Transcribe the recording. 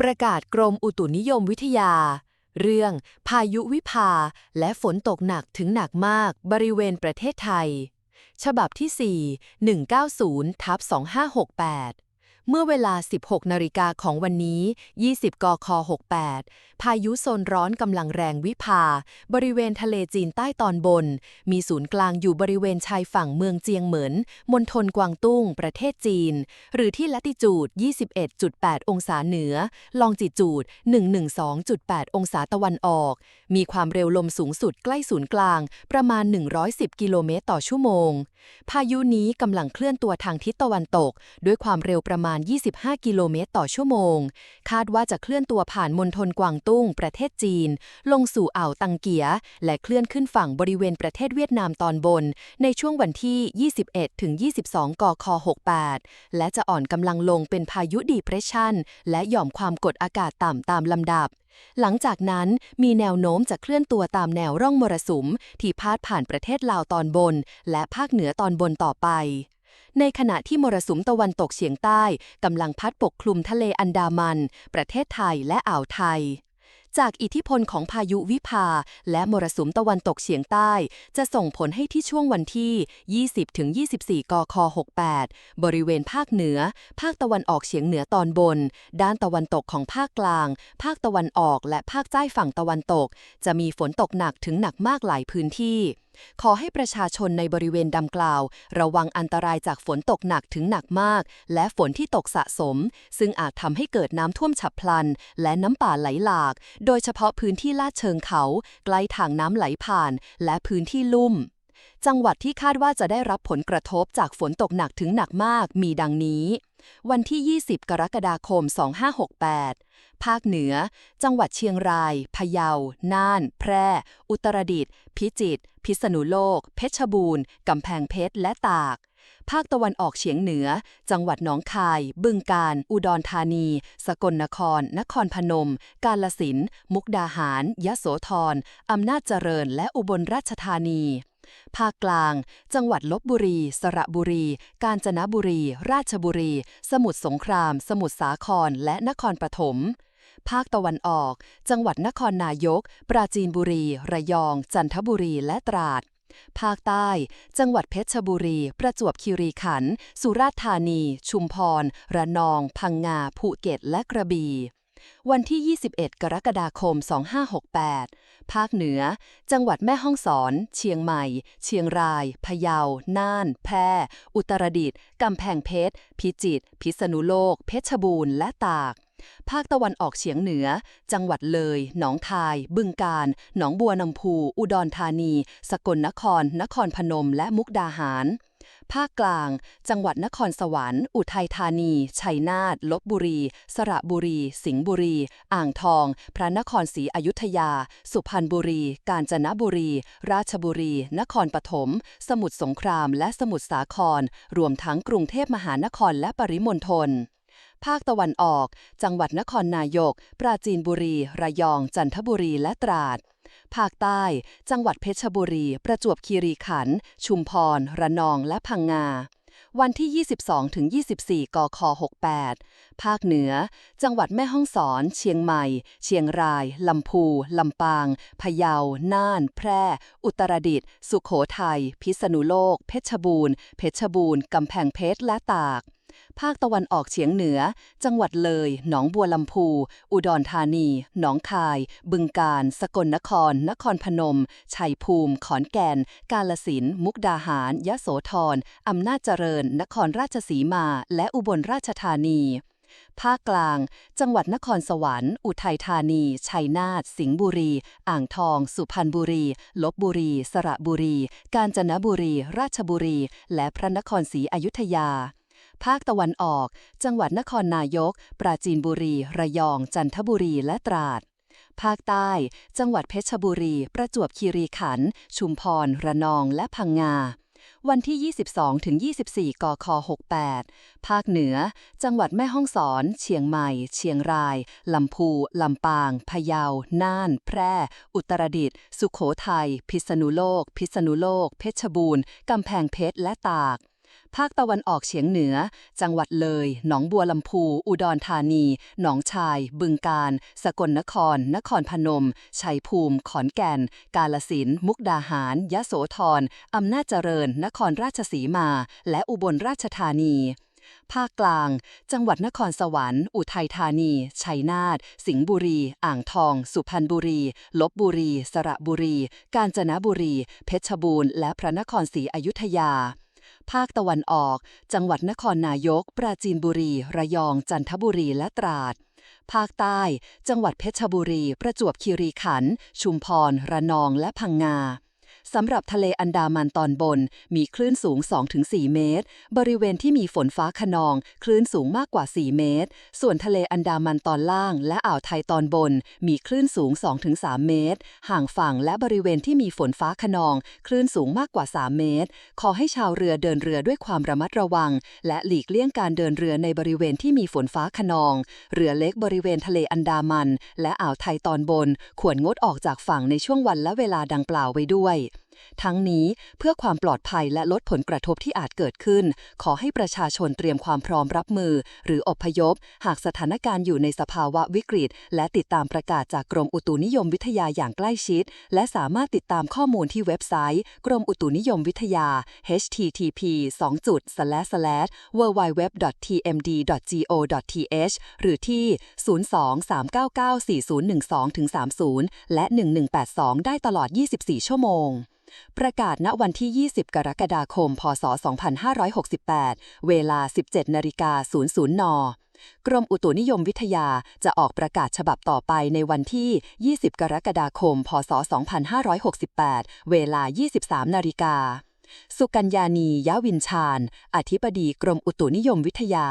ประกาศกรมอุตุนิยมวิทยา เรื่อง พายุวิภา และฝนตกหนักถึงหนักมากบริเวณประเทศไทย ฉบับที่ 4 190ทับ2568 เมื่อเวลา 16 นาฬิกาของวันนี้ 20 กค 68 พายุโซนร้อนกำลังแรงวิภา บริเวณทะเลจีนใต้ตอนบน มีศูนย์กลางอยู่บริเวณชายฝั่งเมืองเจียงเหมิน มณฑลกวางตุ้ง ประเทศจีน หรือที่ละติจูด 21.8 องศาเหนือ ลองจิจูด 112.8 องศาตะวันออก มีความเร็วลมสูงสุดใกล้ศูนย์กลาง ประมาณ 110 กิโลเมตรต่อชั่วโมง พายุนี้กำลังเคลื่อนตัวทางทิศตะวันตก ด้วยความเร็วประมาณ25 กิโลเมตรต่อชั่วโมง คาดว่าจะเคลื่อนตัวผ่านมณฑลกวางตุ้ง ประเทศจีน ลงสู่อ่าวตังเกีย และเคลื่อนขึ้นฝั่งบริเวณประเทศเวียดนามตอนบน ในช่วงวันที่ 21ถึง22 กค 68 และจะอ่อนกำลังลงเป็นพายุดีเพรสชันและหย่อมความกดอากาศต่ำตามลำดับหลังจากนั้นมีแนวโน้มจะเคลื่อนตัวตามแนวร่องมรสุม ที่พาดผ่านประเทศลาวตอนบน และภาคเหนือตอนบนต่อไป ในขณะที่มรสุมตะวันตกเฉียงใต้กำลังพัดปกคลุมทะเลอันดามัน ประเทศไทยและอ่าวไทย จากอิทธิพลของพายุวิภา และมรสุมตะวันตกเฉียงใต้ จะส่งผลให้ที่ช่วงวันที่ 20-24 กค 68 บริเวณภาคเหนือ ภาคตะวันออกเฉียงเหนือตอนบน ด้านตะวันตกของภาคกลาง ภาคตะวันออกและภาคใต้ฝั่งตะวันตก จะมีฝนตกหนักถึงหนักมากหลายพื้นที่ ขอให้ประชาชนในบริเวณดังกล่าว ระวังอันตรายจากฝนตกหนักถึงหนักมาก และฝนที่ตกสะสม ซึ่งอาจทำให้เกิดน้ำท่วมฉับพลัน และน้ำป่าไหลหลาก โดยเฉพาะพื้นที่ลาดเชิงเขา ใกล้ทางน้ำไหลผ่าน และพื้นที่ลุ่ม จังหวัดที่คาดว่าจะได้รับผลกระทบจากฝนตกหนักถึงหนักมากมีดังนี้ วันที่ 20 กรกฎาคม 2568 ภาคเหนือ จังหวัดเชียงราย พะเยา น่าน แพร่ อุตรดิตถ์ พิจิตร พิษณุโลก เพชรบูรณ์ กำแพงเพชร และตาก ภาคตะวันออกเฉียงเหนือ จังหวัดหนองคาย บึงกาฬ อุดรธานี สกลนคร นครพนม กาฬสิน มุกดาหาร ยะโสธร อำนาจเจริญ และอุบลราชธานี ภาคกลาง จังหวัดลบบุรี สระบุรี กาญจนบุรี ราชบุรี สมุทรสงคราม สมุทรสาคร และนครปฐม ภาคตะวันออก จังหวัดนครนายก ปราจีนบุรี ระยอง จันทบุรี และตราด ภาคใต้ จังหวัดเพชรบุรี ประจวบคีรีขันธ์ สุราษฎร์ธานี ชุมพร ระนอง พังงา ภูเก็ต และกระบี่ วันที่ 21 กรกฎาคม 2568 ภาคเหนือ จังหวัดแม่ฮ่องสอน เชียงใหม่ เชียงราย พะเยา น่าน แพร่ อุตรดิตถ์กำแพงเพชร พิจิตร พิษณุโลก เพชรบูรณ์ และตากภาคตะวันออกเฉียงเหนือ จังหวัดเลย หนองคาย บึงกาฬ หนองบัวลำพู อุดรธานี สกลนคร นครพนม และมุกดาหาร ภาคกลาง จังหวัดนครสวรรค์ อุทัยธานี ชัยนาทลบบุรี สระบุรี สิงห์บุรี อ่างทอง พระนครศรีอยุธยา สุพรรณบุรี กาญจนบุรี ราชบุรี นครปฐม สมุทรสงคราม และสมุทรสาคร รวมทั้งกรุงเทพมหานครและปริมณฑล ภาคตะวันออก จังหวัดนครนายก ปราจีนบุรี ระยอง จันทบุรี และตราด ภาคใต้ จังหวัดเพชรบุรี ประจวบคีรีขันธ์ ชุมพร ระนอง และพังงา วันที่ 22-24 กค 68 ภาคเหนือ จังหวัดแม่ฮ่องสอน เชียงใหม่ เชียงราย ลำพู ลำปาง พะเยา น่าน แพร่ อุตรดิตถ์ สุโขทัย พิษณุโลก เพชรบูรณ์ เพชรบูรณ์ กำแพงเพชร และตาก ภาคตะวันออกเฉียงเหนือ จังหวัดเลย หนองบัวลำพู อุดรธานี หนองคาย บึงกาฬ สกลนคร นครพนม ชัยภูมิ ขอนแก่น กาลสิน มุกดาหาร ยะโสธร อำนาจเจริญ นครราชสีมา และอุบลราชธานีภาคกลาง จังหวัดนครสวรรค์ อุทัยธานี ชัยนาท สิงห์บุรี อ่างทอง สุพรรณบุรี ลบบุรี สระบุรี กาญจนบุรี ราชบุรี และพระนครศรีอยุธยา ภาคตะวันออก จังหวัดนครนายก ปราจีนบุรี ระยอง จันทบุรีและตราด ภาคใต้ จังหวัดเพชรบุรี ประจวบคีรีขันธ์ชุมพร ระนองและพังงาวันที่ 22-24 กค 68 ภาคเหนือ จังหวัดแม่ฮ่องสอน เชียงใหม่ เชียงราย ลำพู ลำปาง พะเยา น่าน แพร่ อุตรดิตถ์ สุโขทัย พิษณุโลก พิษณุโลก เพชรบูรณ์ กำแพงเพชร และตาก ภาคตะวันออกเฉียงเหนือ จังหวัดเลย หนองบัวลำพู อุดรธานี หนองชาย บึงกาฬสกลนคร นครพนม ชัยภูมิ ขอนแก่น กาลสิน มุกดาหาร ยะโสธร อำนาจเจริญ นครราชสีมา และอุบลราชธานีภาคกลาง จังหวัดนครสวรรค์ อุทัยธานี ชัยนาท สิงห์บุรี อ่างทอง สุพรรณบุรี ลบบุรี สระบุรี กาญจนบุรี เพชรบูรณ์ และพระนครศรีอยุธยา ภาคตะวันออก จังหวัดนครนายก ปราจีนบุรี ระยอง จันทบุรี และตราด ภาคใต้ จังหวัดเพชรบุรี ประจวบคีรีขันธ์ ชุมพร ระนอง และพังงา สำหรับทะเลอันดามันตอนบน มีคลื่นสูง 2-4 เมตร บริเวณที่มีฝนฟ้าขนอง คลื่นสูงมากกว่า 4 เมตร ส่วนทะเลอันดามันตอนล่าง และอ่าวไทยตอนบน มีคลื่นสูง 2-3 เมตร ห่างฝั่งและบริเวณที่มีฝนฟ้าขนอง คลื่นสูงมากกว่า 3 เมตร ขอให้ชาวเรือเดินเรือด้วยความระมัดระวัง และหลีกเลี่ยงการเดินเรือในบริเวณที่มีฝนฟ้าขนอง เรือเล็กบริเวณทะเลอันดามัน และอ่าวไทยตอนบน ควรงดออกจากฝั่งในช่วงวันและเวลาดังกล่าวไว้ด้วย ทั้งนี้เพื่อความปลอดภัยและลดผลกระทบที่อาจเกิดขึ้น ขอให้ประชาชนเตรียมความพร้อมรับมือ หรืออพยพ หากสถานการณ์อยู่ในสภาวะวิกฤต และติดตามประกาศจากกรมอุตุนิยมวิทยาอย่างใกล้ชิด และสามารถติดตามข้อมูลที่เว็บไซต์ กรมอุตุนิยมวิทยา http w w w t m d g o t h หรือที่ 02-399-4012-30 และ 1182 ได้ตลอด 24 ชั่วโมง ประกาศณวันที่ 20 กรกฎาคม พศ 2568 เวลา 17นาฬิกา00 น กรมอุตุนิยมวิทยาจะออกประกาศฉบับต่อไปในวันที่ 20 กรกฎาคม พศ 2568 เวลา 23นาฬิกา สุกัญญานียะวินชาญ อธิบดีกรมอุตุนิยมวิทยา